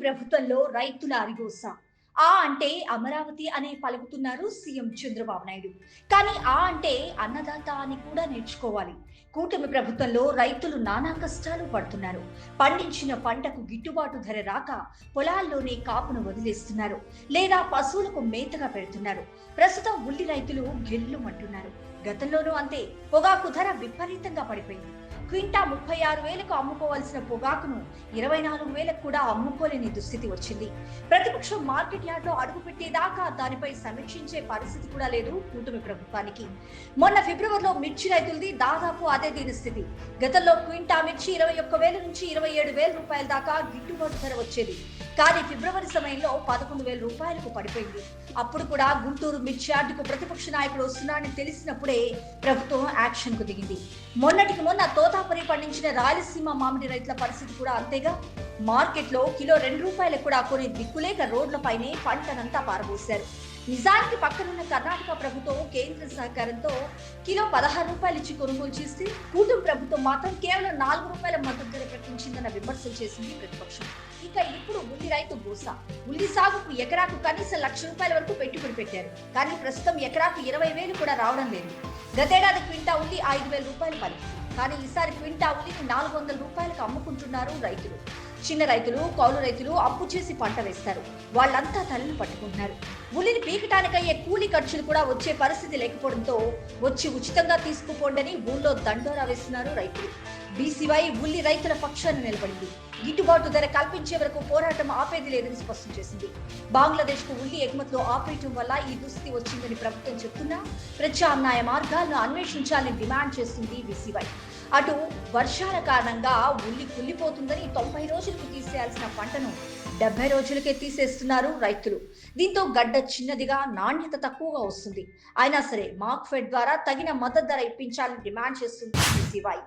ప్రభుత్వంలో రైతుల అరిగోస. ఆ అంటే అమరావతి అనే పలుకుతున్నారు సీఎం చంద్రబాబు నాయుడు. కానీ ఆ అంటే అన్నదాత అని కూడా నేర్చుకోవాలి. కూటమి ప్రభుత్వంలో రైతులు నానా కష్టాలు పడుతున్నారు. పండించిన పంటకు గిట్టుబాటు ధర రాక పొలాల్లోనే కాపును వదిలేస్తున్నారు. లేదా పశువులకు మేతగా పెడుతున్నారు. ప్రస్తుతం ఉల్లి రైతులు గెల్లుమంటున్నారు గతంలోనూ అంతే. పొగాకు ధర విపరీతంగా పడిపోయింది. క్వింటా ముప్పై ఆరు వేలకు అమ్ముకోవాల్సిన పొగాకును ఇరవై నాలుగు వేలకు కూడా అమ్ముకోలేని దుస్థితి వచ్చింది. ప్రతిపక్షం మార్కెట్ యార్డ్లో అడుగు పెట్టేదాకా దానిపై సమీక్షించే పరిస్థితి కూడా లేదు కూటమి ప్రభుత్వానికి. మొన్న ఫిబ్రవరిలో మిర్చి రైతులది దాదాపు అదే దీని స్థితి. గతంలో క్వింటా మిర్చి ఇరవై ఒక్క వేల నుంచి ఇరవై ఏడు వేల రూపాయల దాకా గిట్టుబాటు ధర వచ్చేది. కానీ ఫిబ్రవరి సమయంలో పదకొండు వేల రూపాయలకు పడిపోయింది. అప్పుడు కూడా గుంటూరు మిర్చి యార్డుకు ప్రతిపక్ష నాయకుడు వస్తున్నాడని తెలిసినప్పుడే ప్రభుత్వం యాక్షన్కు దిగింది. మొన్నటికి మొన్న తోతాపురి పండించిన రాయలసీమ మామిడి రైతుల పరిస్థితి కూడా అంతేగా. మార్కెట్లో కిలో రెండు రూపాయలకు కూడా కొన్ని దిక్కులేక రోడ్లపైనే పంటనంతా పారబోశారు. నిజానికి పక్కనున్న కర్ణాటక ప్రభుత్వం కేంద్ర సహకారంతో కిలో పదహారు రూపాయలు ఇచ్చి కొనుగోలు చేస్తే కూటమి ప్రభుత్వం మాత్రం కేవలం నాలుగు రూపాయల మద్దతు ధర ప్రకటించిందన్న విమర్శలు చేసింది ప్రతిపక్షం. ఇక ఇప్పుడు ఉల్లి రైతు గోస ఉల్లి సాగుకు ఎకరాకు కనీసం లక్ష రూపాయల వరకు పెట్టుబడి పెట్టారు. కానీ ప్రస్తుతం ఎకరాకు ఇరవై వేలు కూడా రావడం లేదు. గతేడాది క్వింటా ఉల్లి ఐదు వేల రూపాయలు పలికి కానీ ఈసారి క్వింటా ఉల్లిని నాలుగు వందల రూపాయలకు అమ్ముకుంటున్నారు రైతులు. చిన్న రైతులు కౌలు రైతులు అప్పు చేసి పంట వేస్తారు. వాళ్ళంతా తల్లిని పట్టుకుంటున్నారు. ఉల్లిని పీకటానికయ్యే కూలీ ఖర్చులు కూడా వచ్చే పరిస్థితి లేకపోవడంతో వచ్చి ఉచితంగా తీసుకుపోండని ఊళ్ళో దండోరా వేస్తున్నారు రైతులు. బీసీవై ఉల్లి రైతుల పక్షాన్ని నిలబడింది. గిట్టుబాటు ధర కల్పించే వరకు పోరాటం ఆపేది లేదని స్పష్టం చేసింది. బంగ్లాదేశ్కు ఉల్లి ఎగుమతులు ఆపేయటం వల్ల ఈ దుస్థితి వచ్చిందని ప్రభుత్వం చెప్తున్నా ప్రత్యామ్నాయ మార్గాలను అన్వేషించాలని డిమాండ్ చేస్తుంది బీసీవై. అటు వర్షాల కారణంగా ఉల్లి కుళ్ళిపోతుందని తొంభై రోజులకు తీసేయాల్సిన పంటను డెబ్బై రోజులకే తీసేస్తున్నారు రైతులు. దీంతో గడ్డ చిన్నదిగా నాణ్యత తక్కువగా వస్తుంది. అయినా సరే మార్క్ఫెడ్ ద్వారా తగిన మద్దతు ధర ఇప్పించాలని డిమాండ్ చేస్తుంది సివాయి